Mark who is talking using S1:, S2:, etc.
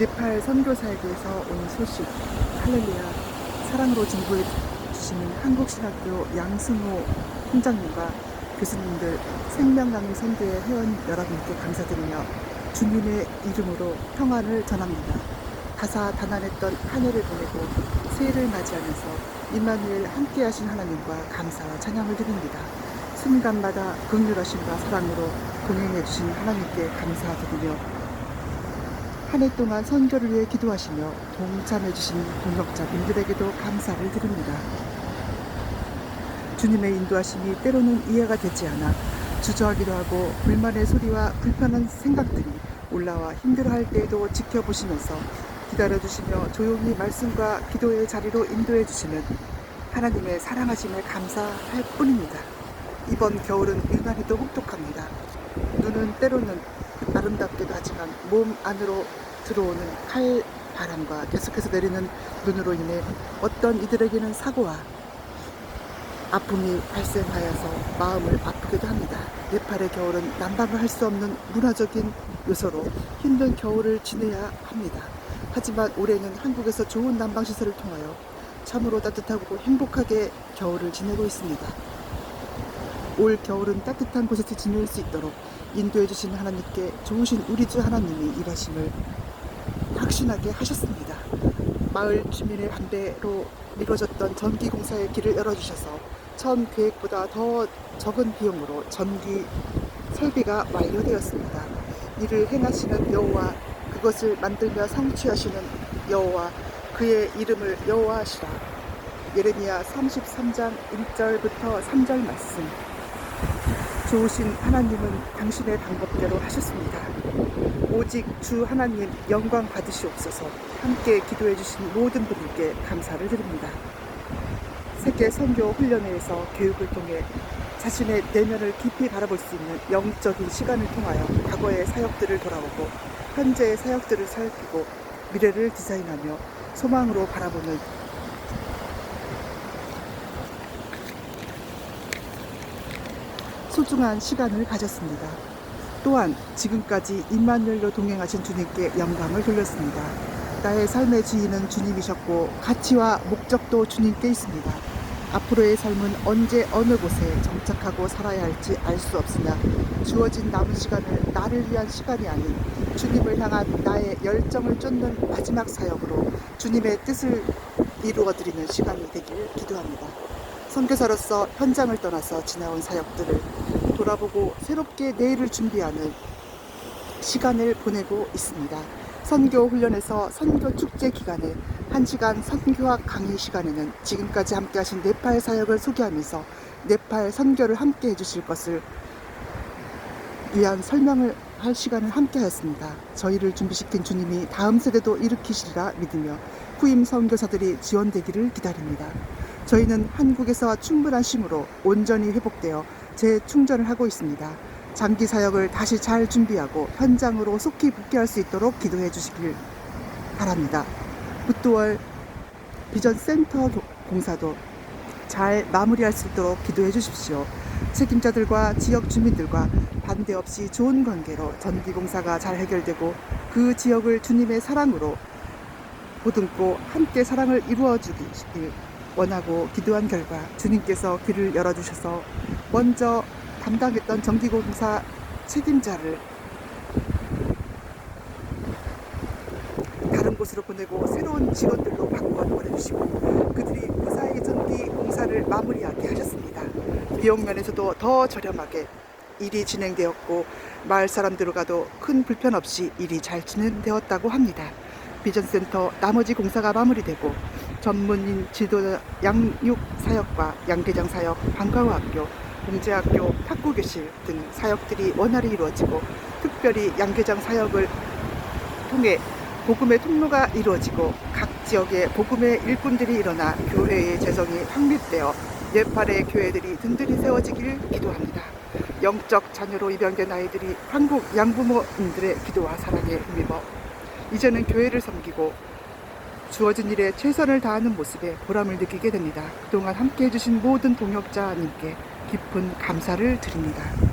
S1: 네팔 선교사에게서 온 소식 할렐루야 사랑으로 진보해 주시는 한국신학교 양승호 총장님과 교수님들 생명강의 선교의 회원 여러분께 감사드리며 주님의 이름으로 평안을 전합니다. 다사다난했던 한 해를 보내고 새해를 맞이하면서 임마누엘 함께하신 하나님과 감사와 찬양을 드립니다. 순간마다 극률하심과 사랑으로 동행해 주신 하나님께 감사드리며 한 해 동안 선교를 위해 기도하시며 동참해 주신 동역자분들에게도 감사를 드립니다. 주님의 인도하심이 때로는 이해가 되지 않아 주저하기도 하고 불만의 소리와 불편한 생각들이 올라와 힘들어할 때에도 지켜보시면서 기다려주시며 조용히 말씀과 기도의 자리로 인도해 주시는 하나님의 사랑하심에 감사할 뿐입니다. 이번 겨울은 유난히도 혹독합니다. 눈은 때로는 아름답기도 하지만 몸 안으로 들어오는 칼 바람과 계속해서 내리는 눈으로 인해 어떤 이들에게는 사고와 아픔이 발생하여서 마음을 아프기도 합니다. 네팔의 겨울은 난방을 할 수 없는 문화적인 요소로 힘든 겨울을 지내야 합니다. 하지만 올해는 한국에서 좋은 난방 시설을 통하여 참으로 따뜻하고 행복하게 겨울을 지내고 있습니다. 올 겨울은 따뜻한 곳에서 지낼 수 있도록 인도해 주신 하나님께 좋으신 우리 주 하나님이 일하심을 확신하게 하셨습니다. 마을 주민의 반대로 이루어졌던 전기 공사의 길을 열어주셔서 처음 계획보다 더 적은 비용으로 전기 설비가 완료되었습니다. 이를 행하시는 여호와 그것을 만들며 성취하시는 여호와 그의 이름을 여호와시라. 예레미야 33장 1절부터 3절 말씀. 좋으신 하나님은 당신의 방법대로 하셨습니다. 오직 주 하나님 영광 받으시옵소서 함께 기도해 주신 모든 분들께 감사를 드립니다. 세계 선교 훈련회에서 교육을 통해 자신의 내면을 깊이 바라볼 수 있는 영적인 시간을 통하여 과거의 사역들을 돌아보고 현재의 사역들을 살피고 미래를 디자인하며 소망으로 바라보는 소중한 시간을 가졌습니다. 또한 지금까지 임마누엘로 동행하신 주님께 영광을 돌렸습니다. 나의 삶의 주인은 주님이셨고 가치와 목적도 주님께 있습니다. 앞으로의 삶은 언제 어느 곳에 정착하고 살아야 할지 알 수 없으나 주어진 남은 시간을 나를 위한 시간이 아닌 주님을 향한 나의 열정을 쫓는 마지막 사역으로 주님의 뜻을 이루어 드리는 시간이 되길 기도합니다. 선교사로서 현장을 떠나서 지나온 사역들을 돌아보고 새롭게 내일을 준비하는 시간을 보내고 있습니다. 선교 훈련에서 선교 축제 기간에 1시간 선교학 강의 시간에는 지금까지 함께 하신 네팔 사역을 소개하면서 네팔 선교를 함께 해주실 것을 위한 설명을 할 시간을 함께 하였습니다. 저희를 준비시킨 주님이 다음 세대도 일으키시리라 믿으며 후임 선교사들이 지원되기를 기다립니다. 저희는 한국에서 충분한 쉼으로 온전히 회복되어 재충전을 하고 있습니다. 장기 사역을 다시 잘 준비하고 현장으로 속히 복귀할 수 있도록 기도해 주시길 바랍니다. 붓두월 비전 센터 도- 공사도 잘 마무리할 수 있도록 기도해 주십시오. 책임자들과 지역 주민들과 반대 없이 좋은 관계로 전기 공사가 잘 해결되고 그 지역을 주님의 사랑으로 보듬고 함께 사랑을 이루어 주길 원하고 기도한 결과 주님께서 길을 열어주셔서 먼저 담당했던 전기공사 책임자를 다른 곳으로 보내고 새로운 직원들로 바꿔 보내주시고 그들이 무사히 전기 공사를 마무리하게 하셨습니다. 비용 면에서도 더 저렴하게 일이 진행되었고 마을 사람들과도 큰 불편 없이 일이 잘 진행되었다고 합니다. 비전센터 나머지 공사가 마무리되고 전문인 지도자 양육 사역과 양계장 사역, 방과후학교, 공제학교, 탁구교실 등 사역들이 원활히 이루어지고 특별히 양계장 사역을 통해 복음의 통로가 이루어지고 각 지역에 복음의 일꾼들이 일어나 교회의 재성이 확립되어 네팔의 교회들이 든든히 세워지길 기도합니다. 영적 자녀로 입양된 아이들이 한국 양부모님들의 기도와 사랑에 힘입어 이제는 교회를 섬기고 주어진 일에 최선을 다하는 모습에 보람을 느끼게 됩니다. 그동안 함께 해주신 모든 동역자님께 깊은 감사를 드립니다.